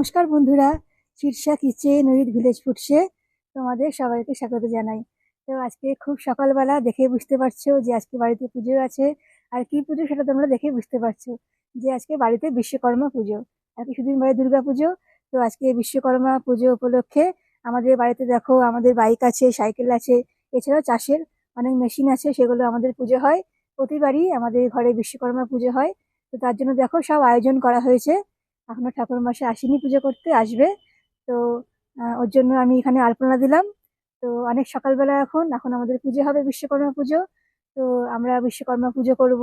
নমস্কার বন্ধুরা Shirsha kitchen with village ফুডসে তোমাদের সবাইকে স্বাগত জানাই। তো আজকে খুব সকালবেলা দেখে বুঝতে পারছ যে আজকে বাড়িতে পুজো আছে। আর কি পুজো সেটা তোমরা দেখে বুঝতে পারছ যে আজকে বাড়িতে বিশ্বকর্মা পুজো। আর কিছুদিন পরে দুর্গা পুজো। তো আজকে বিশ্বকর্মা পুজো উপলক্ষে আমাদের বাড়িতে দেখো আমাদের বাইক আছে, সাইকেল আছে, এছাড়াও চাষের অনেক মেশিন আছে, সেগুলো আমাদের পুজো হয়। প্রতিবারই আমাদের ঘরে বিশ্বকর্মা পুজো হয়। তো তার জন্য দেখো সব আয়োজন করা হয়েছে। এখনও ঠাকুর মাসে আসেনি পুজো করতে, আসবে। তো ওর জন্য আমি এখানে আলপনা দিলাম। তো অনেক সকালবেলা এখন এখন আমাদের পুজো হবে বিশ্বকর্মা পুজো। তো আমরা বিশ্বকর্মা পুজো করব।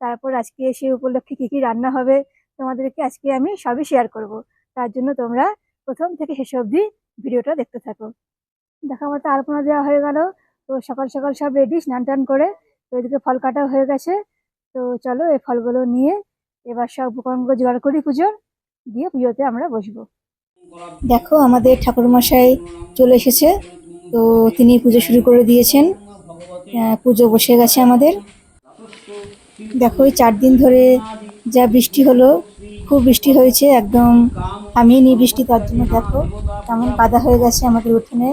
তারপর আজকে সেই উপলক্ষে কী কী রান্না হবে তোমাদেরকে আজকে আমি সবই শেয়ার করব। তার জন্য তোমরা প্রথম থেকে শেষ অবধি ভিডিওটা দেখতে থাকো। দেখা মতো আলপনা দেওয়া হয়ে গেল। তো সকাল সকাল সব রেডি স্নান টান করে। তো এদিকে ফল কাটা হয়ে গেছে। তো চলো এই ফলগুলো নিয়ে এবার সব উপকরণগুলো জোগাড় করি পুজোর। দিয়ে পুজোতে আমরা বসবো। দেখো, আমাদের ঠাকুরমশাই চলে এসেছে। তো তিনি পুজো শুরু করে দিয়েছেন। পুজো বসে গেছে আমাদের। দেখো চার দিন ধরে যা বৃষ্টি হলো, খুব বৃষ্টি হয়েছে একদম। আমি নি বৃষ্টি, তার জন্য দেখো, কেমন কাদা হয়ে গেছে আমাদের উঠোনে।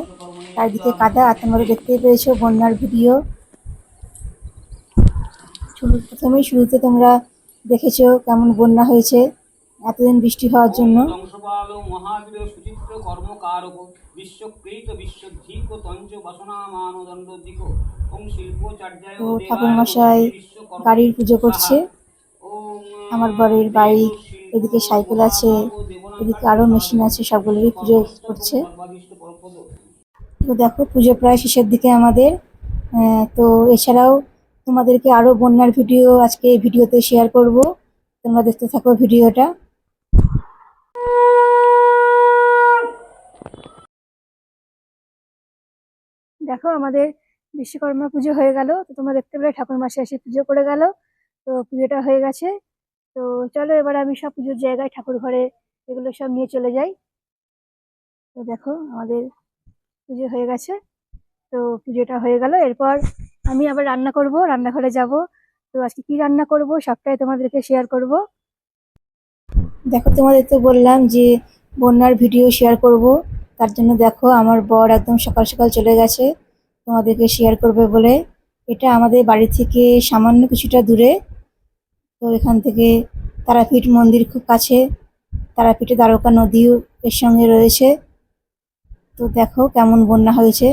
চারদিকে কাদা, আর তোমরা দেখতেই পেয়েছ বন্যার ভিডিও। প্রথমেই শুরুতে তোমরা দেখেছ কেমন বন্যা হয়েছে। এতদিন বৃষ্টি হওয়ার জন্য। তো ঠাকুরমশাই গাড়ির পুজো করছে। আমার বাড়ির বাইক এদিকে সাইকেল আছে এদিকে আরও মেশিন আছে সবগুলোরই পুজো করছে। তো দেখো পুজো প্রায় শেষের দিকে আমাদের। তো এছাড়াও তোমাদেরকে আরও বন্যার ভিডিও আজকে ভিডিওতে শেয়ার করব। তোমরা দেখতে থাকো ভিডিওটা। দেখো আমাদের বিশ্বকর্মা পুজো হয়ে গেল, তো তোমরা দেখতে পেলে ঠাকুর মাসে এসে পুজো করে গেল, তো পুজোটা হয়ে গেছে। তো চলো এবার আমি সব পুজোর জায়গায় ঠাকুর ঘরে এগুলো সব নিয়ে চলে যাই। তো দেখো আমাদের পুজো হয়ে গেছে, তো পুজোটা হয়ে গেল। এরপর আমি আবার রান্না করব, রান্নাঘরে যাব। তো আজকে কি রান্না করব সবটাই তোমাদেরকে শেয়ার করব। দেখো তোমাদের তো বললাম যে বন্যার ভিডিও শেয়ার করব। তার জন্য দেখো আমার বর একদম সকাল সকাল চলে গেছে। তোমাদেরকে শেয়ার করবে বলে। এটা আমাদের বাড়ি থেকে সামান্য কিছুটা দূরে। তো এখান থেকে তারাপীঠ মন্দির খুব কাছে। তারাপীঠে দ্বারকা নদীও এর সঙ্গে রয়েছে। তো দেখো কেমন বন্যা হয়েছে।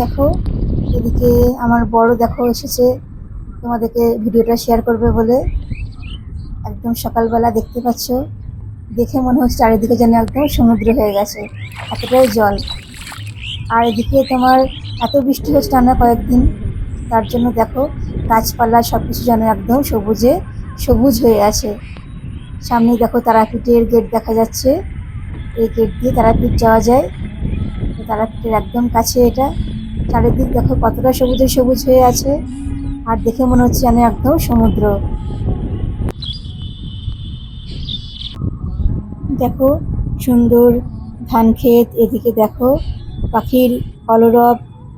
দেখো, এদিকে আমার বড় দেখো এসেছে, তোমাদেরকে ভিডিওটা শেয়ার করবে বলে। একদম সকালবেলা দেখতে পাচ্ছ, দেখে মনে হচ্ছে চারিদিকে যেন একদম সমুদ্র হয়ে গেছে, এতটাই জল। আর এদিকে তোমার এত বৃষ্টি হচ্ছে টানা কয়েকদিন, তার জন্য দেখো গাছপালা সব কিছু যেন একদম সবুজে, সবুজ হয়ে আছে। সামনে দেখো তারাপীঠের গেট দেখা যাচ্ছে, এই গেট দিয়ে তারাপীঠ যাওয়া যায়। তারাপীঠের একদম কাছে এটা। চারিদিক দেখো কতটা সবুজে সবুজ হয়ে আছে। আর দেখে মনে হচ্ছে যেন একদম সমুদ্র। দেখো সুন্দর ধান ক্ষেত, এদিকে দেখো পাখির কলরব,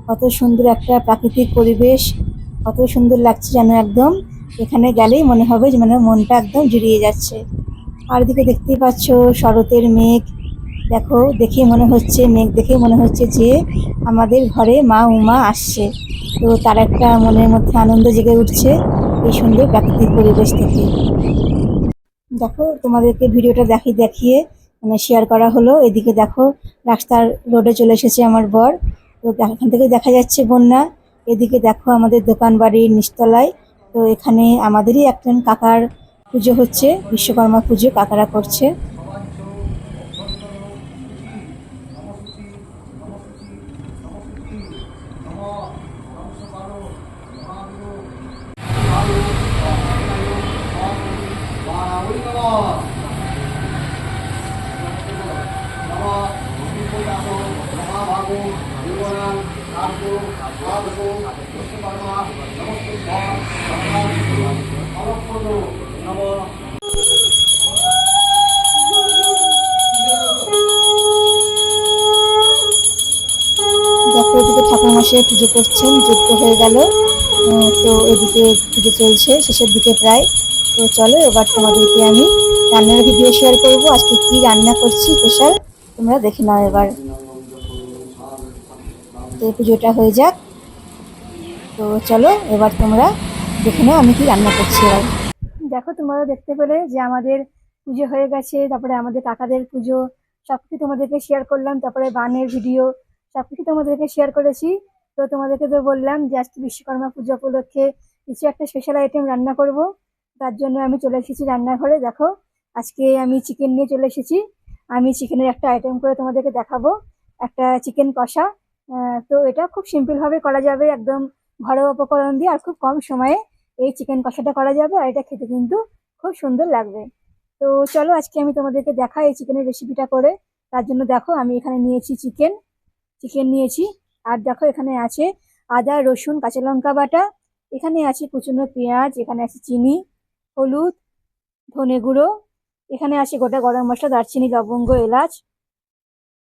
কত সুন্দর একটা প্রাকৃতিক পরিবেশ, কত সুন্দর লাগছে যেন একদম এখানে গেলেই মনে হবে যে মানে মনটা একদম জুড়িয়ে যাচ্ছে। আর এদিকে দেখতেই পাচ্ছ শরতের মেঘ দেখো, দেখে মনে হচ্ছে, মেঘ দেখে মনে হচ্ছে যে আমাদের ঘরে মা উমা আসছে। তো তার একটা মনের মধ্যে আনন্দ জেগে উঠছে এই সুন্দর প্রাকৃতিক পরিবেশ থেকে। দেখো, তোমাদেরকে ভিডিওটা দেখিয়ে দেখিয়ে মানে শেয়ার করা হলো। এদিকে দেখো, রাস্তার রোডে চলে এসেছে আমার বর। তো এখান থেকে দেখা যাচ্ছে বন্যা। এদিকে দেখো, আমাদের দোকান বাড়ির নিচতলায়। তো এখানে আমাদেরই একজন কাকার পুজো হচ্ছে, বিশ্বকর্মা পুজো কাকারা করছে। মশাই পুজো করছেন যুক্ত হয়ে গেল। তো এদিকে পুজো চলছে, শেষের দিকে প্রায়। তো চলো, এবার তোমাদেরকে আমি রান্নার ভিডিও শেয়ার করব। আজকে কি রান্না করছি, স্পেশাল, তোমরা দেখে নাও এবার। তো পুজোটা হয়ে যাক। তো চলো, এবার তোমরা দেখে নাও আমি কি রান্না করছি এবার। দেখো, তোমরা দেখতে পেলে যে আমাদের পুজো হয়ে গেছে, তারপরে আমাদের কাকাদের পুজো সব কিছু তোমাদেরকে শেয়ার করলাম, তারপরে বানের ভিডিও সব কিছু তোমাদেরকে শেয়ার করেছি। তো তোমাদেরকে তো বললাম যে আজকে বিশ্বকর্মা পুজো উপলক্ষে কিছু একটা স্পেশাল আইটেম রান্না করব। তার জন্য আমি চলে এসেছি রান্নাঘরে। দেখো, আজকে আমি চিকেন নিয়ে চলে এসেছি। আমি চিকেনের একটা আইটেম করে তোমাদেরকে দেখাবো। একটা চিকেন কষা। তো এটা খুব সিম্পলভাবে করা যাবে, একদম ঘরোয়া উপকরণ দিয়ে, আর খুব কম সময়ে এই চিকেন কষাটা করা যাবে, আর এটা খেতে কিন্তু খুব সুন্দর লাগবে। তো চলো, আজকে আমি তোমাদেরকে দেখাই এই চিকেনের রেসিপিটা করে। তার জন্য দেখো, আমি এখানে নিয়েছি চিকেন চিকেন নিয়েছি। আর দেখো এখানে আছে আদা, রসুন, কাঁচা লঙ্কা বাটা। এখানে আছে কুচুনো পেঁয়াজ, এখানে আছে চিনি, হলুদ, ধনে গুঁড়ো। এখানে আছে গোটা গরম মশলা, দারচিনি, লবঙ্গ, এলাচ।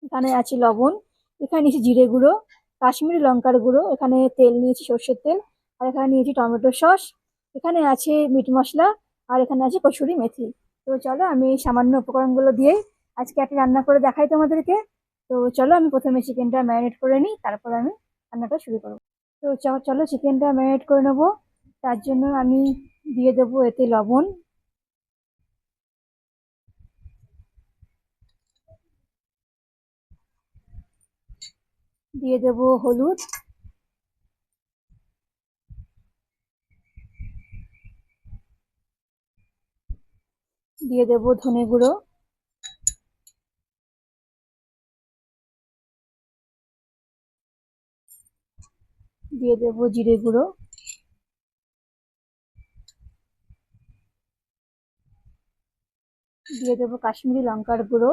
এখানে আছে লবণ, এখানে নিয়েছি জিরে গুঁড়ো, কাশ্মীরি লঙ্কার গুঁড়ো, এখানে তেল নিয়েছি সর্ষের তেল, আর এখানে নিয়েছি টমেটো সস। এখানে আছে মিট মশলা, আর এখানে আছে কসুরি মেথি। তো চলো আমি এই সামান্য উপকরণগুলো দিয়েই আজকে একটা রান্না করে দেখাই তোমাদেরকে। তো চলো আমি প্রথমে চিকেনটা ম্যারিনেট করে নিই, তারপর আমি রান্নাটা শুরু করব। তো চলো চিকেনটা ম্যারিনেট করে নেব। তার জন্য আমি দিয়ে দেবো এতে লবণ। দিয়ে দেবো হলুদ। দিয়ে দেবো ধনে গুঁড়ো। দিয়ে দেবো জিরে গুঁড়ো। দিয়ে দেবো কাশ্মীরি লঙ্কার গুঁড়ো।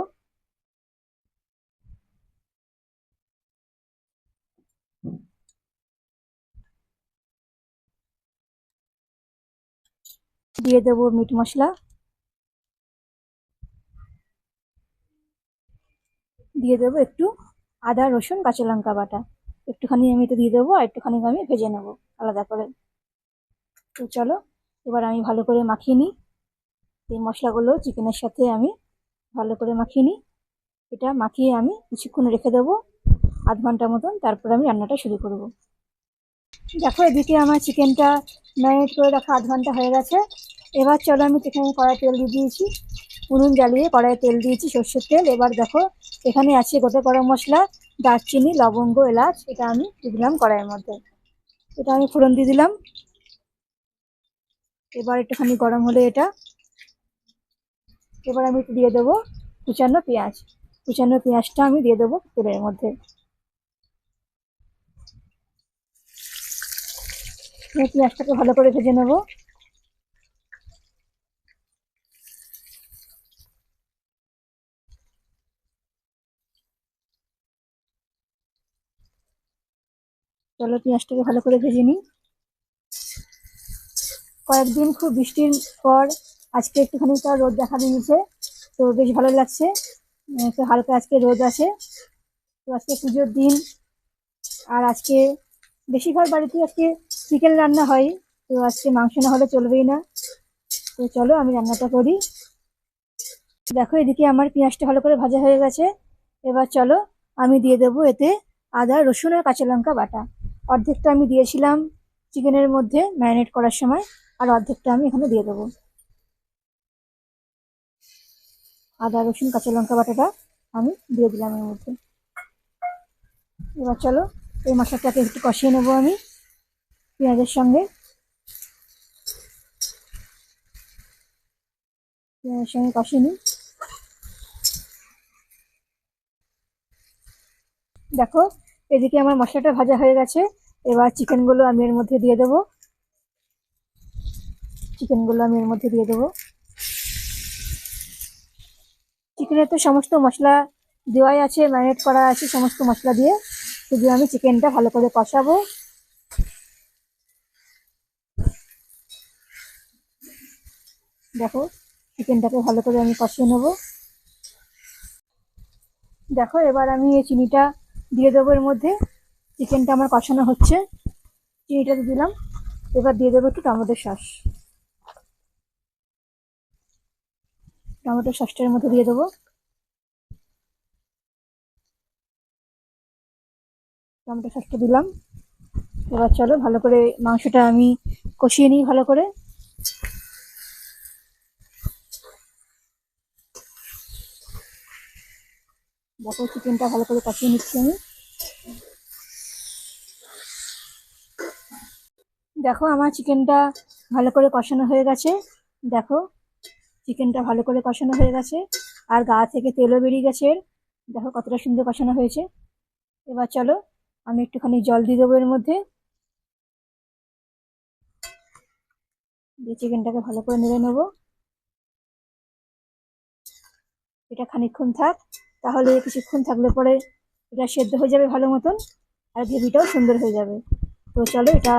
দিয়ে দেবো মিট মশলা। দিয়ে দেবো একটু আদা, রসুন, কাঁচা লঙ্কা বাটা। একটুখানি আমি এটা দিয়ে দেবো, আর একটুখানি আমি ভেজে নেব, আলাদা করে। তো চলো, এবার আমি ভালো করে মাখিয়ে নিই। এই মশলাগুলো চিকেনের সাথে আমি ভালো করে মাখিয়ে নিই। এটা মাখিয়ে আমি কিছুক্ষণ রেখে দেবো, আধ ঘণ্টা মতন, তারপর আমি রান্নাটা শুরু করব। দেখো, এদিকে আমার চিকেনটা ম্যারিনেট করে রাখা আধ ঘণ্টা হয়ে গেছে। এবার চলো আমি সেখানে কড়াই তেল দিয়ে দিয়েছি। উনুন জ্বালিয়ে কড়াইয়ে তেল দিয়েছি সর্ষের তেল। এবার দেখো, এখানে আছে গোটা গরম মশলা দারচিনি, লবঙ্গ, এলাচ, এটা আমি দিয়ে দিলাম কড়াইয়ের মধ্যে। এটা আমি ফোড়ন দিয়ে দিলাম। এবার একটুখানি গরম হলে এটা। এবার আমি একটু দিয়ে দেবো কুচানো পেঁয়াজ। কুচানো পেঁয়াজটা আমি দিয়ে দেবো তেলের মধ্যে। পেঁয়াজটাকে ভালো করে ভেজে নেব। চলো পেঁয়াজটাকে ভালো করে ভেজে নিই। কয়েকদিন খুব বৃষ্টির পর আজকে একটুখানি তো রোদ দেখা দিয়েছে, তো বেশ ভালো লাগছে। একটু হালকা আজকে রোদ আছে। তো আজকে পুজোর দিন, আর আজকে বেশিরভাগ বাড়িতে আজকে চিকেন রান্না হয়, তো আজকে মাংস না হলে চলবেই না। তো চলো আমি রান্নাটা করি। দেখো এদিকে আমার পেঁয়াজটা ভালো করে ভাজা হয়ে গেছে। এবার চলো আমি দিয়ে দেবো এতে আদা, রসুন আর কাঁচা লঙ্কা বাটা। অর্ধেকটা আমি দিয়েছিলাম চিকেনের মধ্যে ম্যারিনেট করার সময়, আর অর্ধেকটা আমি এখানে দিয়ে দেবো। আদা, রসুন, কাঁচা লঙ্কা বাটাটা আমি দিয়ে দিলাম এর মধ্যে। এবার চলো, এই মশলাটাকে একটু কষিয়ে নেব আমি পেঁয়াজের সঙ্গে। পেঁয়াজের সঙ্গে কষিয়ে নিই। দেখো এদিকে আমার মশলাটা ভাজা হয়ে গেছে। এবার চিকেনগুলো আমি এর মধ্যে দিয়ে দেবো। চিকেনগুলো আমি এর মধ্যে দিয়ে দেবো। চিকেনে তো সমস্ত মশলা দেওয়াই আছে, ম্যারিনেট করা আছে সমস্ত মশলা দিয়ে। শুধু আমি চিকেনটা ভালো করে কষাবো। দেখো, চিকেনটাকে ভালো করে আমি কষিয়ে নেব। দেখো, এবার আমি এই চিনিটা দিয়ে দেবো এর মধ্যে চিকেনটা আমার কষানো হচ্ছে। চিনিটা দিলাম। এবার দিয়ে দেবো একটু টমেটো সস। টমেটো সসটার মধ্যে দিয়ে দেবো। টমেটো সসটা দিলাম। এবার চলো ভালো করে মাংসটা আমি কষিয়ে নিই ভালো করে। দেখো চিকেনটা ভালো করে কষিয়ে নিচ্ছি আমি। দেখো, আমার চিকেনটা ভালো করে কষানো হয়ে গেছে। দেখো চিকেনটা ভালো করে কষানো হয়ে গেছে। আর গা থেকে তেলও বেরিয়ে গেছে। দেখো, কতটা সুন্দর কষানো হয়েছে। এবার চলো, আমি একটুখানি জল দিয়ে দেবো এর মধ্যে। দিয়ে চিকেনটাকে ভালো করে নেড়ে নেব। এটা খানিকক্ষণ থাক। তাহলে কিছুক্ষণ থাকলে পরে এটা সেদ্ধ হয়ে যাবে ভালো মতন, আর গ্রেভিটাও সুন্দর হয়ে যাবে। তো চলো এটা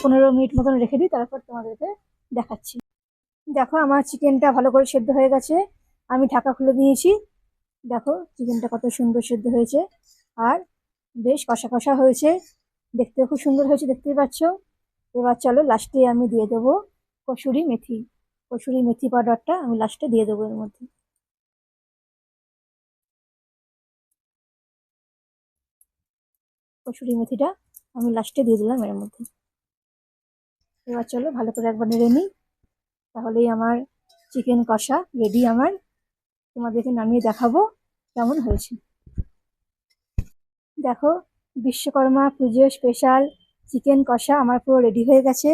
পনেরো মিনিট মতন রেখে দিই, তারপর তোমাদেরকে দেখাচ্ছি। দেখো আমার চিকেনটা ভালো করে সেদ্ধ হয়ে গেছে, আমি ঢাকা খুলে দিয়েছি দেখো চিকেনটা কত সুন্দর সেদ্ধ হয়েছে, আর বেশ কষা কষা হয়েছে। দেখতেও খুব সুন্দর হয়েছে, দেখতেই পাচ্ছ? এবার চলো লাস্টে আমি দিয়ে দেবো কসুরি মেথি। কসুরি মেথি পাউডারটা আমি লাস্টে দিয়ে দেবো এর মধ্যে। কসুরি মেথিটা আমি লাস্টে দিয়ে দিলাম এর মধ্যে। এবার চলো ভালো করে একবার নেড়ে নিই। তাহলেই আমার চিকেন কষা রেডি আমার। তোমাদেরকে নামিয়ে দেখাবো কেমন হয়েছে। দেখো, বিশ্বকর্মা পুজো স্পেশাল চিকেন কষা আমার পুরো রেডি হয়ে গেছে।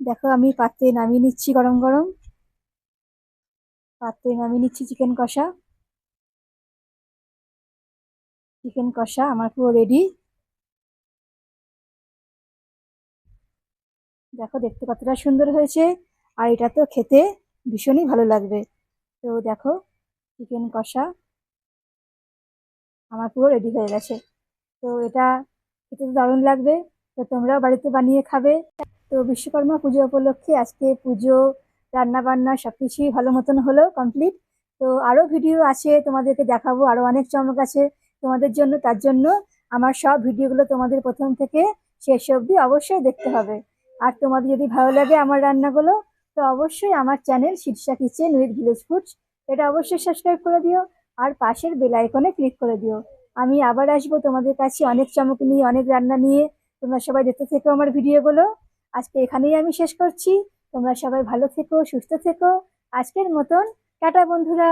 দেখো, আমি পাত্রে নামিয়ে নিচ্ছি গরম গরম। পাত্রে নামিয়ে নিচ্ছি চিকেন কষা। চিকেন কষা আমার পুরো রেডি দেখো, দেখতে কতটা সুন্দর হয়েছে। আর এটা তো খেতে ভীষণই ভালো লাগবে। তো দেখো চিকেন কষা আমার পুরো রেডি হয়ে গেছে। তো এটা খেতে তো দারুণ লাগবে। তো তোমরাও বাড়িতে বানিয়ে খাবে। তো বিশ্বকর্মা পুজো উপলক্ষে আজকে পুজো রান্না বান্না সব কিছুই ভালো মতন হলো কমপ্লিট তো আরও ভিডিও আছে, তোমাদেরকে দেখাবো। আরও অনেক চমক আছে তোমাদের জন্য। তার জন্য আমার সব ভিডিওগুলো তোমাদের প্রথম থেকে শেষ অবধি অবশ্যই দেখতে হবে। আর তোমাদের যদি ভালো লাগে আমার রান্নাগুলো, তো অবশ্যই আমার channel Shirsha kitchen with village foods এটা অবশ্যই সাবস্ক্রাইব করে দিও আর পাশের বেল আইকনে ক্লিক করে দিও। আমি আবার আসব তোমাদের কাছে অনেক চমক নিয়ে, অনেক রান্না নিয়ে। তোমরা সবাই দেখতে থেকো আমার ভিডিওগুলো। আজকে এখানেই আমি শেষ করছি। তোমরা সবাই ভালো থেকো, সুস্থ থেকো। আজকের মতন, টাটা বন্ধুরা।